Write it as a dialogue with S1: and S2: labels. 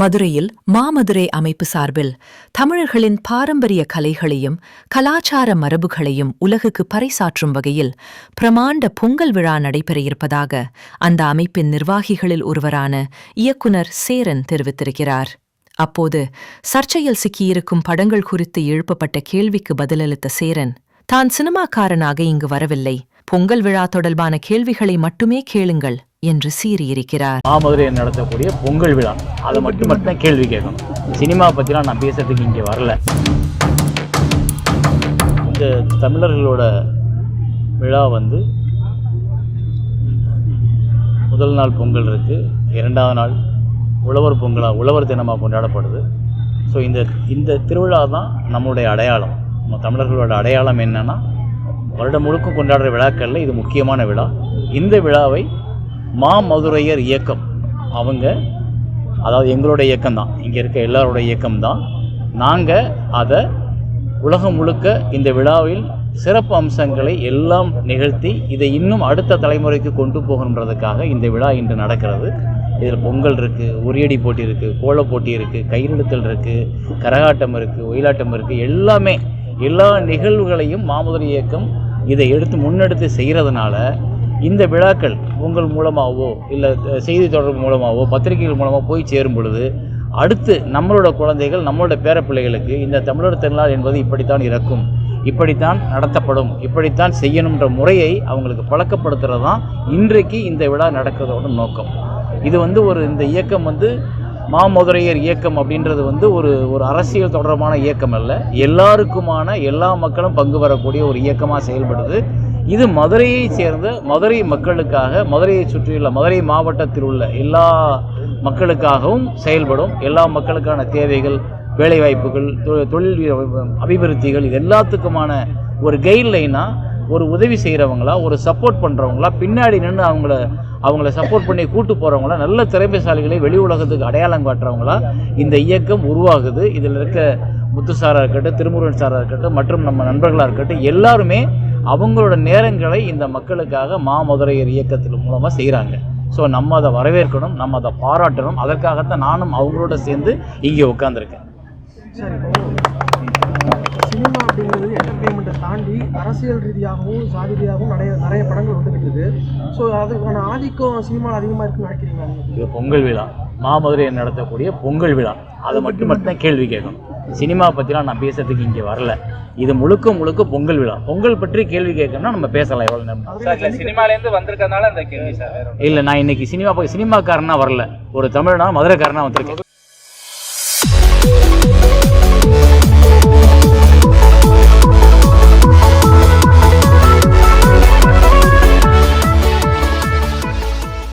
S1: மதுரையில் மாமதுரை அமைப்பு சார்பில் தமிழர்களின் பாரம்பரிய கலைகளையும் கலாச்சார மரபுகளையும் உலகுக்கு பறைசாற்றும் வகையில் பிரமாண்ட பொங்கல் விழா நடைபெற இருப்பதாக அந்த அமைப்பின் நிர்வாகிகளில் ஒருவரான இயக்குனர் சேரன் தெரிவித்திருக்கிறார். அப்போது சர்ச்சையில் சிக்கியிருக்கும் படங்கள் குறித்து எழுப்பப்பட்ட கேள்விக்கு பதிலளித்த சேரன் தான் சினிமாக்காரனாக இங்கு வரவில்லை. பொங்கல் விழா தொடர்பான கேள்விகளை மட்டுமே கேளுங்கள். என்று சீறியிருக்கிறார்.
S2: மாமதுரையில் நடத்தக்கூடிய பொங்கல் விழா. அதை மட்டும் மட்டும் கேள்வி கேட்கணும். சினிமா பற்றிலாம் நான் பேசுறதுக்கு இங்கே வரல. இந்த தமிழர்களோட விழா வந்து முதல் நாள் பொங்கல் இருக்குது இரண்டாவது நாள் உழவர் பொங்கலாக உழவர் தினமாக கொண்டாடப்படுது. ஸோ இந்த இந்த திருவிழா தான் நம்மளுடைய அடையாளம். நம்ம தமிழர்களோட அடையாளம் என்னன்னா வருடம் முழுக்க கொண்டாடுற விழாக்களில் இது முக்கியமான விழா. இந்த விழாவை மாமதுரையர் இயக்கம். அவங்க அதாவது எங்களோட இயக்கம் தான். இங்கே இருக்க எல்லாரோட இயக்கம் தான். நாங்கள் அதை உலகம் முழுக்க இந்த விழாவில் சிறப்பு அம்சங்களை எல்லாம் நிகழ்த்தி இதை இன்னும் அடுத்த தலைமுறைக்கு கொண்டு போகணுன்றதுக்காக இந்த விழா இன்று நடக்கிறது. இதில் பொங்கல் இருக்குது உரியடி போட்டி இருக்குது கோலப் போட்டி இருக்குது கயிறெழுத்தல் இருக்குது கரகாட்டம் இருக்குது ஒயிலாட்டம் இருக்குது எல்லாமே எல்லா நிகழ்வுகளையும் மாமதுரை இயக்கம் இதை எடுத்து முன்னெடுத்து செய்கிறதுனால இந்த விழாக்கள் உங்கள் மூலமாகவோ இல்லை செய்தி தொடர்பு மூலமாகவோ பத்திரிகைகள் மூலமாக போய் சேரும் பொழுது அடுத்து நம்மளோட குழந்தைகள் நம்மளோட பேரப்பிள்ளைகளுக்கு இந்த தமிழர் திருநாள் என்பது இப்படித்தான் இறக்கும் இப்படித்தான் நடத்தப்படும் இப்படித்தான் செய்யணுன்ற முறையை அவங்களுக்கு பழக்கப்படுத்துகிறது தான் இன்றைக்கு இந்த விழா நடக்கிறதோட நோக்கம். இது வந்து ஒரு இந்த இயக்கம் வந்து மாமதுரையர் இயக்கம் அப்படின்றது வந்து ஒரு ஒரு அரசியல் தொடர்பான இயக்கம் அல்ல எல்லாருக்குமான எல்லா மக்களும் பங்கு வரக்கூடிய ஒரு இயக்கமாக செயல்படுது. இது மதுரையை சேர்ந்த மதுரை மக்களுக்காக மதுரையை சுற்றியுள்ள மதுரை மாவட்டத்தில் உள்ள எல்லா மக்களுக்காகவும் செயல்படும் எல்லா மக்களுக்கான தேவைகள் வேலைவாய்ப்புகள் தொ- தொழில் அபிவிருத்திகள் இது எல்லாத்துக்குமான ஒரு கைட்லைனாக ஒரு உதவி செய்கிறவங்களா ஒரு சப்போர்ட் பண்ணுறவங்களா பின்னாடி நின்று அவங்கள அவங்கள சப்போர்ட் பண்ணி கூட்டு போகிறவங்களா நல்ல திறமைசாலிகளை வெளி உலகத்துக்கு அடையாளம் காட்டுறவங்களா இந்த இயக்கம் உருவாகுது. இதில் இருக்க முத்து சாராக இருக்கட்டும் திருமுருகன் சாராக இருக்கட்டும் மற்றும் நம்ம நண்பர்களாக இருக்கட்டும் எல்லாருமே அவங்களோட நேரங்களை இந்த மக்களுக்காக மாமதுரையர் இயக்கத்தின் மூலமாக செய்கிறாங்க ஸோ நம்ம அதை வரவேற்கணும் நம்ம அதை பாராட்டணும். அதற்காகத்தான் நானும் அவங்களோட சேர்ந்து இங்கே உட்காந்துருக்கேன்
S3: சினிமா அப்படிங்கிறது என்டர்டெயின்மெண்ட்டை தாண்டி அரசியல் ரீதியாகவும் சாதி ரீதியாகவும் நிறைய நிறைய படங்கள் வந்துகிட்டு இருக்குது ஸோ அதுக்கான ஆதிக்கம் சினிமாவில் அதிகமாக இருக்குன்னு நினைக்கிறீங்களா நீங்கள்
S2: இது பொங்கல் விழா. மாமதுரையில் நடத்தக்கூடிய பொங்கல் விழா. அதை மட்டும் மட்டும் கேள்வி கேட்கணும். சினிமா பற்றிலாம் நான் பேசுறதுக்கு இங்கே வரல. இது முழுக்க முழுக்க பொங்கல் விழா. பொங்கல் பற்றி கேள்வி கேட்கணும்னா நம்ம பேசலாம் எவ்வளோ நேரம்.
S4: சினிமாலேருந்து வந்திருக்கறதுனால அந்த கேள்வி
S2: இல்லை நான் இன்னைக்கு சினிமா பா- சினிமாக்காரனா வரல. ஒரு தமிழனா மதுரைக்காரனா வந்திருக்கேன்.